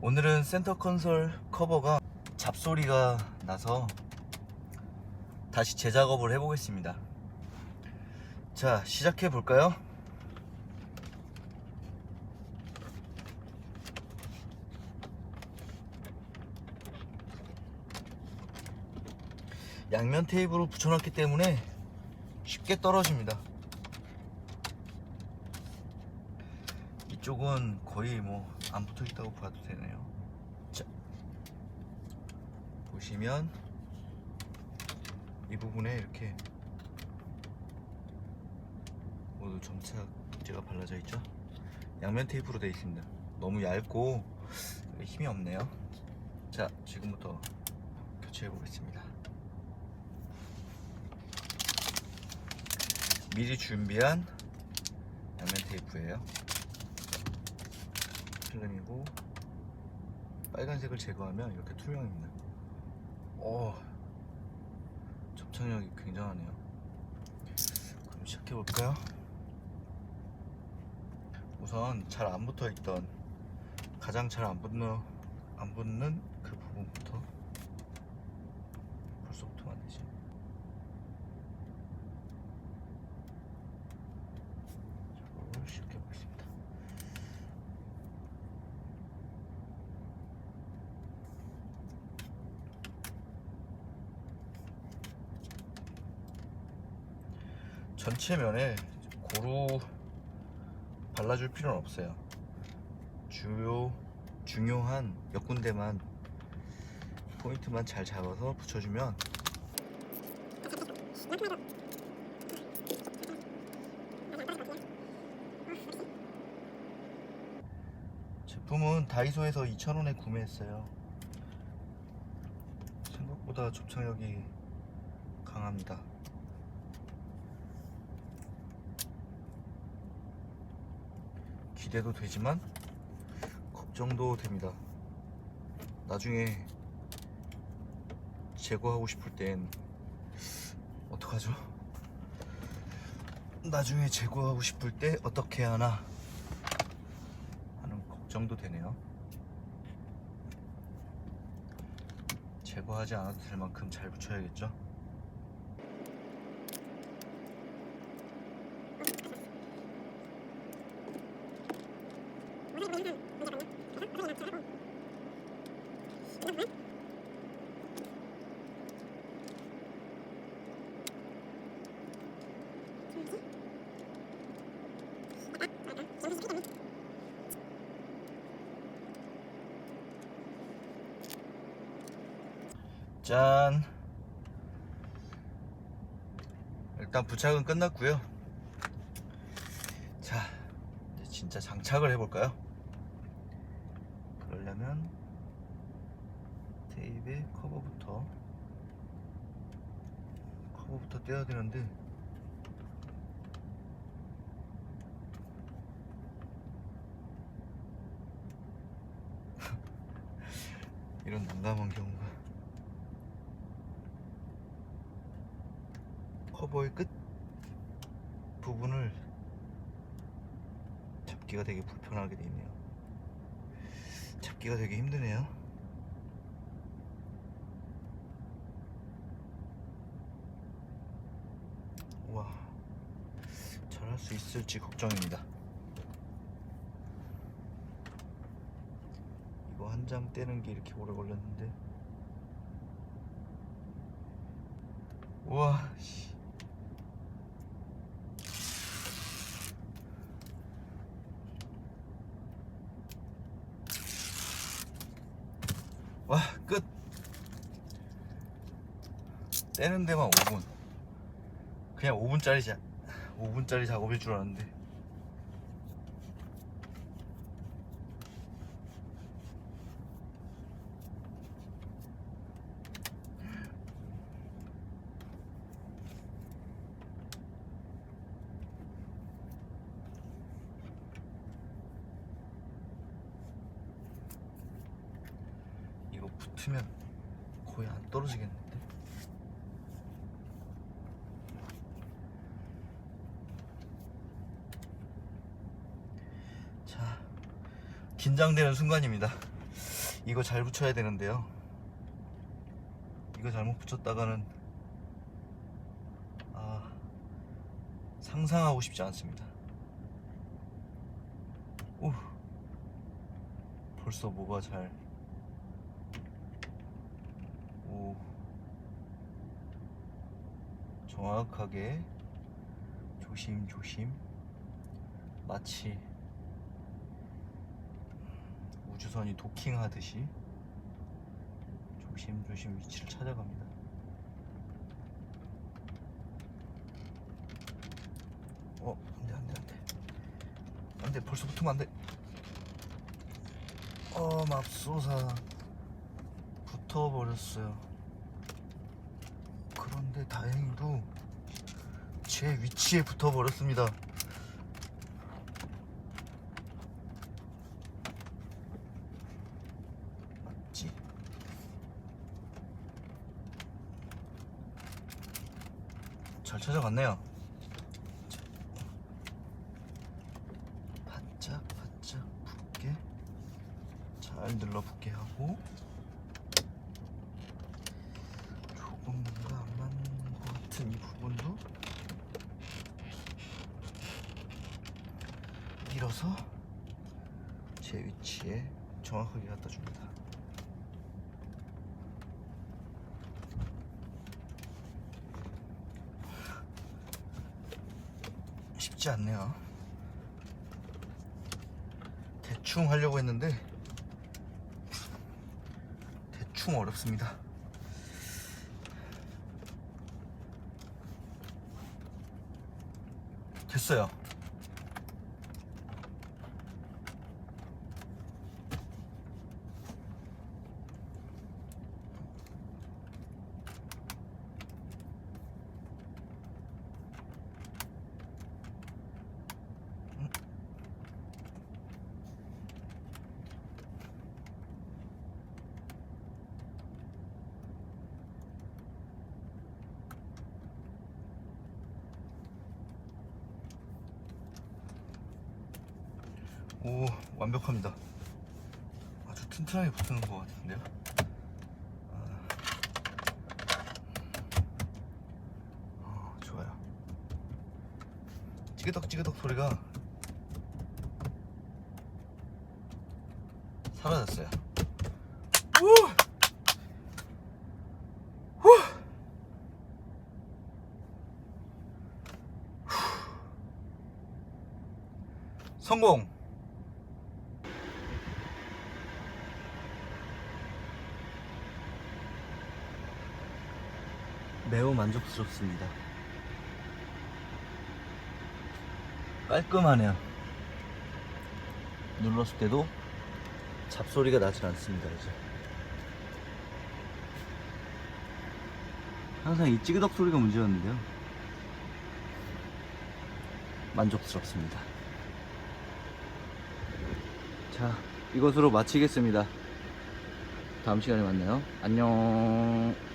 오늘은 센터 컨솔 커버가 잡소리가 나서 다시 재작업을 해보겠습니다. 자, 시작해 볼까요? 양면 테이프로 붙여놨기 때문에 쉽게 떨어집니다. 이쪽은 거의 뭐 안 붙어 있다고 봐도 되네요. 자, 보시면 이 부분에 이렇게 모두 점착 제가 발라져 있죠. 양면 테이프로 되어 있습니다. 너무 얇고 힘이 없네요. 자, 지금부터 교체해 보겠습니다. 미리 준비한 양면 테이프예요. 필름이고 빨간색을 제거하면 이렇게 투명입니다. 오, 접착력이 굉장하네요. 그럼 시작해 볼까요? 우선 잘 안 붙어 있던 가장 잘 안 붙는 안 붙는 그 부분부터 벌써부터 만드지. 작업을 시작해 보겠습니다. 전체 면에 고루 발라줄 필요는 없어요. 주요 중요한 몇 군데만 포인트만 잘 잡아서 붙여주면 제품은 다이소에서 2,000원에 구매했어요. 생각보다 접착력이 강합니다. 기대도 되지만 걱정도 됩니다. 나중에 제거하고 싶을 땐 어떡하죠? 나중에 제거하고 싶을 때 어떻게 하나 하는 걱정도 되네요. 제거하지 않아도 될 만큼 잘 붙여야겠죠? 짠. 일단 부착은 끝났고요. 자, 진짜 장착을 해볼까요? 그러려면 테이프의 커버부터 커버부터 떼야 되는데 이런 난감한 경우가 커버의 끝 부분을 잡기가 되게 불편하게 돼 있네요. 잡기가 되게 힘드네요. 와, 잘할 수 있을지 걱정입니다. 이거 한 장 떼는 게 이렇게 오래 걸렸는데. 우와, 씨. 와, 끝. 떼는 데만 5분. 그냥 5분짜리 자, 5분짜리 작업일 줄 알았는데. 붙으면 거의 안 떨어지겠는데? 자, 긴장되는 순간입니다. 이거 잘 붙여야 되는데요. 이거 잘못 붙였다가는 아 상상하고 싶지 않습니다. 오 벌써 뭐가 잘 오, 정확하게 조심조심 마치 우주선이 도킹하듯이 조심조심 위치를 찾아갑니다. 어, 안 돼 안 돼 안 돼 안 돼 벌써 붙으면 안 돼. 어, 맙소사 붙어버렸어요. 그런데 다행히도 제 위치에 붙어 버렸습니다. 맞지? 잘 찾아갔네요. 자. 바짝 바짝 붙게 잘 눌러 붙게 하고 조금 뭔가 안 맞는 것 같은 이 부분도 밀어서 제 위치에 정확하게 갖다 줍니다. 쉽지 않네요. 대충 하려고 했는데 대충 어렵습니다. 됐어요. 오 완벽합니다. 아주 튼튼하게 붙는 것 같은데요. 아, 어, 좋아요. 찌그덕 찌그덕 소리가 사라졌어요. 우! 후! 성공! 매우 만족스럽습니다. 깔끔하네요. 눌렀을 때도 잡소리가 나질 않습니다. 이제. 항상 이 찌그덕 소리가 문제였는데요. 만족스럽습니다. 자, 이것으로 마치겠습니다. 다음 시간에 만나요. 안녕.